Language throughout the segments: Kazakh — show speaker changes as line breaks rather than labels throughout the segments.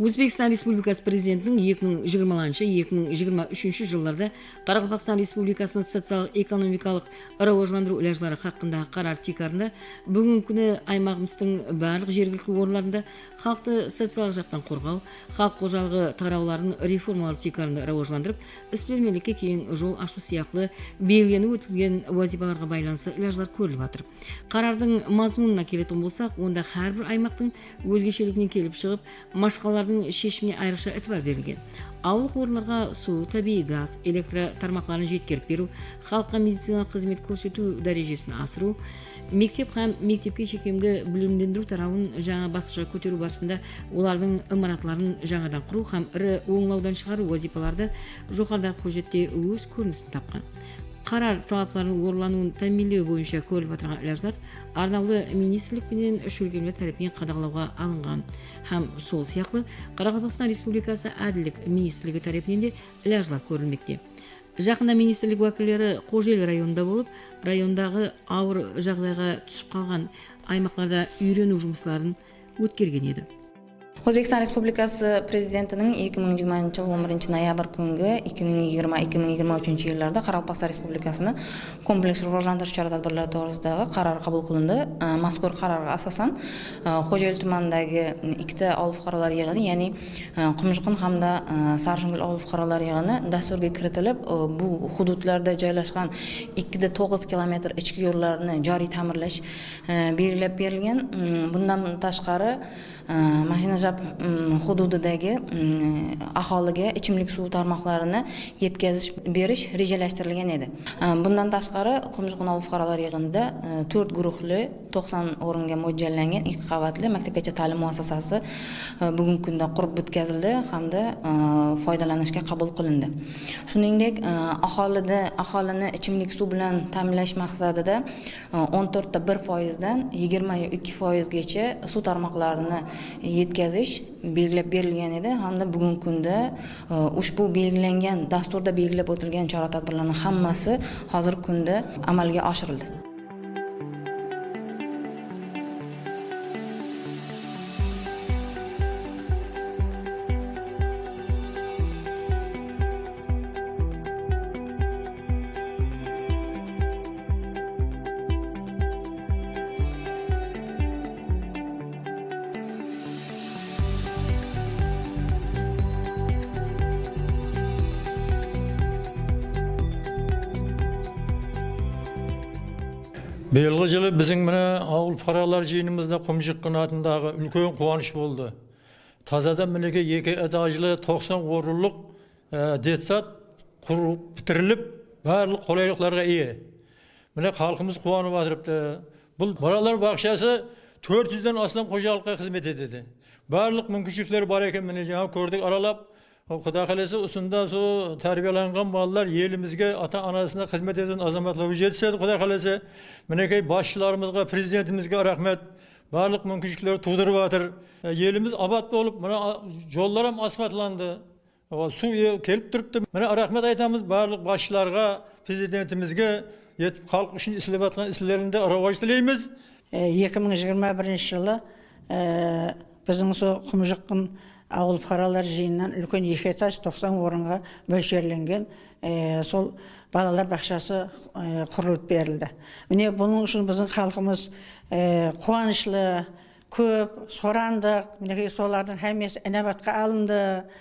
өзбекстан республикасы президентінің 2020-2023 жылдарда қарақалпақстан республикасының социалдық экономикалық рауажландыру лажлары хақындағы қарар тикарында бүгінгі күні аймағымыздың барлық жергілікті орындарында халықты социалдық жақтан қорғау халық қожалығы тарауларын реформалар тикарында рауажландырып ісперлемелікке кең жол ашу сияқты белгіленіп өтілген уазипаларға байланысты лажлар көріліп жатыр қарардың мазмұнына келетін болсақ онда әрбір аймақтың өзгешелігінен келіп шығып машқалардың шешіміне айрықша этибар берілген. Ауылдық орындарға су табиғи газ электр тармақтарын жеткеріп беру халыққа медициналық қызмет көрсету дәрежесін асыру мектеп һәм мектепке шекемді білімдендіру тарауын жаңа басқышқа көтеру барысында олардың имараттарын жаңадан құру һәм ірі оңлаудан шығару вазипаларды жоғарыдағы көжетте өз көрінісін тапқан. Қарар талаптарының орындалуын тәминлеу бойынша көріліп отырған лаждар арнаулы министрлік пенен шөлгемлер тарапынан қадағалауға алынған һәм сол сияқты қарақалпақстан республикасы әділдік министрлігі тарапынан де лажлар көрілмекте жақында министрлік уәкілдері қожел районында болып райондағы ауыр жағдайға түсіп қалған аймақтарда үйрену жұмыстарын өткерген еді
noyabr kungi ikki ming yigirma ikki ming yigirma uchinchi yillarda qoraqalpog'iston respublikasini kompleks rivojlantirish chora tadbirlari to'g'risidagi qaror qabul qilindi. E, mazkur qarorga asosan e, xo'jayli tumanidagi ikkita ovul fuqarolar yig'ini ya'ni e, qumjuqin hamda sarjungul ovul fuqarolar yig'ini dasturga kiritilib bu hududlarda joylashgan ikkida to'qqiz kilometr ichki yo'llarni joriy ta'mirlash belgilab berilgan. Mm, bundan tashqari e, hududidagi aholiga ichimlik suvi tarmoqlarini yetkazish berish rejalashtirilgan edi. Э, bundan tashqari qumjuqin ovul fuqarolar yig'inida э, to'rt guruhli to'qson o'ringa mo'ljallangan ikki qavatli maktabgacha ta'lim muassasasi e, bugungi kunda qurib bitkazildi hamda e, foydalanishga qabul qilindi. Shuningdek e, aholida aholini ichimlik suv bilan ta'minlash maqsadida o'n to'rtta bir foizdan yigirma ikki foizgacha suv tarmoqlarini yetkazish belgilab berilgan edi. Hamda bugungi kunda e, ushbu belgilangan dasturda belgilab o'tilgan chora tadbirlarning hammasi hozirgi kunda amalga oshirildi.
Биылғы жылы біздің мына ауыл fuqarolar жиынымызда құмжыққан атындағы үлкен қуаныш болды тазадан мінекей екі этажлы 90 орынлық ә, детсад құрып бітіріліп барлық қолайлықтарға ие міне халқымыз қуанып жатырыпты бұл балалар бақшасы 400-ден астам қожалыққа қызмет етеді барлық мүмкіншіліктер бар екен міне жаңа көрдік аралап Xudo xohlasa usundan shu tarbiyalangan bolalar yelimizga ota onasina xizmat etgan azomatlarga yetkazadi xudo xohlasa minakay boshchilarimizga prezidentimizga rahmat barliq mumkinchiliklar tug'dirib yotir e, yelimiz obod bo'lib mana yo'llar ham asfaltlandi suv kelib turibdi mana rahmat aytamiz barliq boshchilarga prezidentimizga yetib xalq uchun ishlayotgan ishlarinda rivoj tilaymiz
ikki e, ming yigirma birinchi yili e, bizning shu ауыл fuqarolar жиынынан үлкен екі этаж 90 орынға мөлшерленген ә, сол балалар бақшасы ә, құрылып берілді. Міне бұның үшін біздің халқымыз ә, қуанышлы көп сорандық мінекей солардың әмесі інабатқа алынды.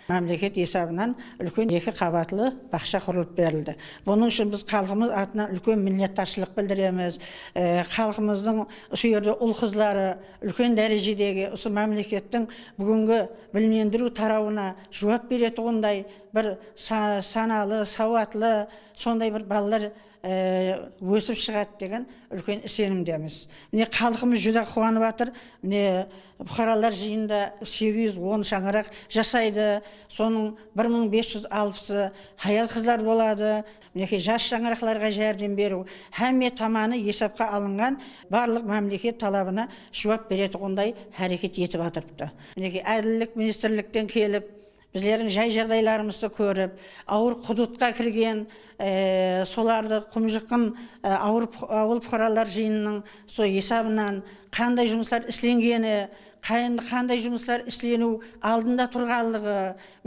Мемлекет есебінен үлкен екі қабатлы бақша құрылып берілді. Бұның үшін біз халқымыз атынан үлкен миннеттаршылық білдіреміз. Ә, халқымыздың осы жерде ұл қыздары үлкен дәрежедегі осы мемлекеттің бүгінгі білімдендіру тарауына жауап беретұғындай бір са- саналы сауатлы сондай бір балалар өсіп шығады деген үлкен сенімдеміз. Міне халқымыз жүдә қуанып жатыр міне бұқаралар жиында 810 шаңырақ жасайды. Соның 1560-ы аял қыздар болады. Мінекей жас шаңырақларға жәрдем беру. Һәмме таманы есепқа алынған барлық мемлекет талабына жауап беретұғындай әрекет етіп жатырыпты мінекей әділдік министрліктен келіп біздердің жай жағдайларымызды көріп ауыр құдытқа кірген ә, соларды құмжыққан ә, ауыр ауыл жиынының сол есабынан қандай жұмыстар істенгені қандай жұмыстар істену алдында тұрғанлығы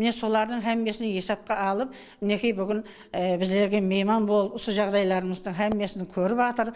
міне солардың әңгімесін есапқа алып мінекей бүгін ә, біздерге мейман болып осы жағдайларымыздың әңгімесін көріп жатыр